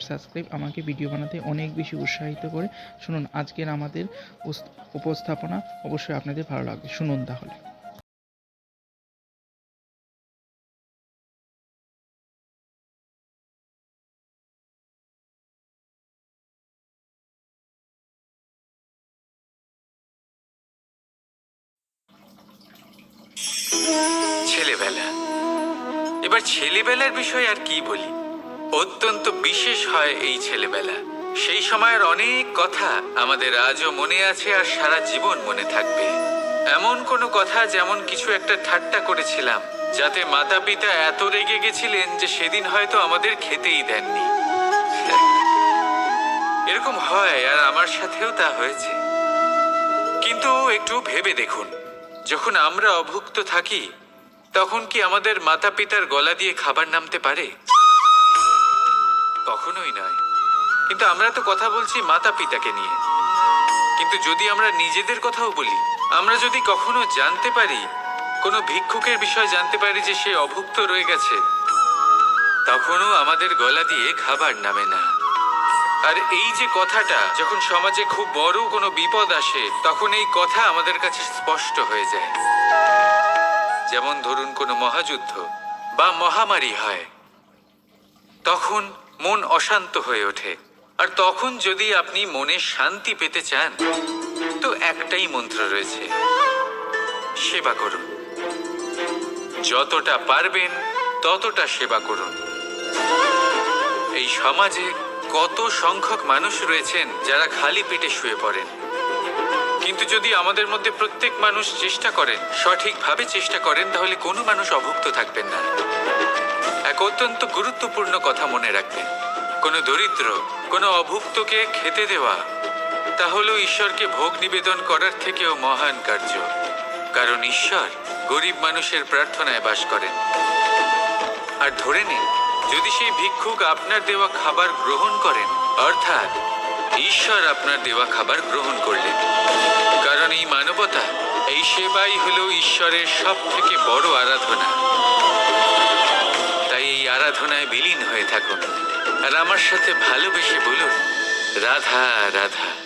Subscribe আমাকে video বানাতে অনেক বেশি উৎসাহিত করে। শুনুন আজকের আমাদের উপস্থাপনা, অবশ্যই আপনাদের ভালো লাগবে। শুনুন তাহলে। ছেলেবেলা। এবার ছেলেবেলার বিষয় আর কি বলি? অত্যন্ত বিশেষ হয় এই ছেলেবেলা। সেই সময়ের অনেক কথা আমাদের আজও মনে আছে আর সারা জীবন মনে থাকবে। এমন কোনো কথা যেমন কিছু একটা ঠাট্টা করেছিলাম, যাতে মাতা পিতা এত রেগে গেছিলেন যে সেদিন হয়তো আমাদের খেতেই দেননি। এরকম হয় আর আমার সাথেও তা হয়েছে। কিন্তু একটু ভেবে দেখুন, যখন আমরা অভুক্ত থাকি, তখন কি আমাদের মাতা পিতার গলা দিয়ে খাবার নামতে পারে? কখনোই নয় কিন্তু আমরা তো কথা বলছি মাতা পিতাকে নিয়ে। কিন্তু যদি আমরা নিজেদের কথাও বলি, আমরা যদি কখনো জানতে পারি, কোনো ভিক্ষুকের বিষয় জানতে পারি যে সে অভুক্ত রয়ে গেছে, তখনও আমাদের গলা দিয়ে খাবার নামে না। আর এই যে কথাটা, যখন সমাজে খুব বড় কোনো বিপদ আসে, তখন এই কথা আমাদের কাছে স্পষ্ট হয়ে যায়। যেমন ধরুন কোনো মহাযুদ্ধ বা মহামারী হয়, তখন মন অশান্ত হয়ে ওঠে। আর তখন যদি আপনি মনে শান্তি পেতে চান, তো একটাই মন্ত্র রয়েছে, সেবা করুন। যতটা পারবেন, ততটা সেবা করুন। এই সমাজে কত সংখ্যক মানুষ রয়েছেন যারা খালি পেটে শুয়ে পড়েন। কিন্তু যদি আমাদের মধ্যে প্রত্যেক মানুষ চেষ্টা করেন, সঠিকভাবে চেষ্টা করেন, তাহলে কোনো মানুষ অভুক্ত থাকবেন না। এক অত্যন্ত গুরুত্বপূর্ণ কথা মনে রাখবেন কোনো দরিদ্র, কোনো অভুক্তকে খেতে দেওয়া, তা হলো ঈশ্বরকে ভোগ নিবেদন করার থেকেও মহান কার্য। কারণ ঈশ্বর গরিব মানুষের প্রার্থনায় বাস করেন। আর ধরে নিন, যদি সেই ভিক্ষুক আপনার দেওয়া খাবার গ্রহণ করেন, অর্থাৎ ঈশ্বর আপনার দেওয়া খাবার গ্রহণ করলেন। কারণ এই মানবতা, এই সেবাই হলো ঈশ্বরের সব থেকে বড় আরাধনা। আরাধনায় বিলীন হয়ে থাকুন। আর আমার সাথে ভালোবেসে বলুন রাধা রাধা।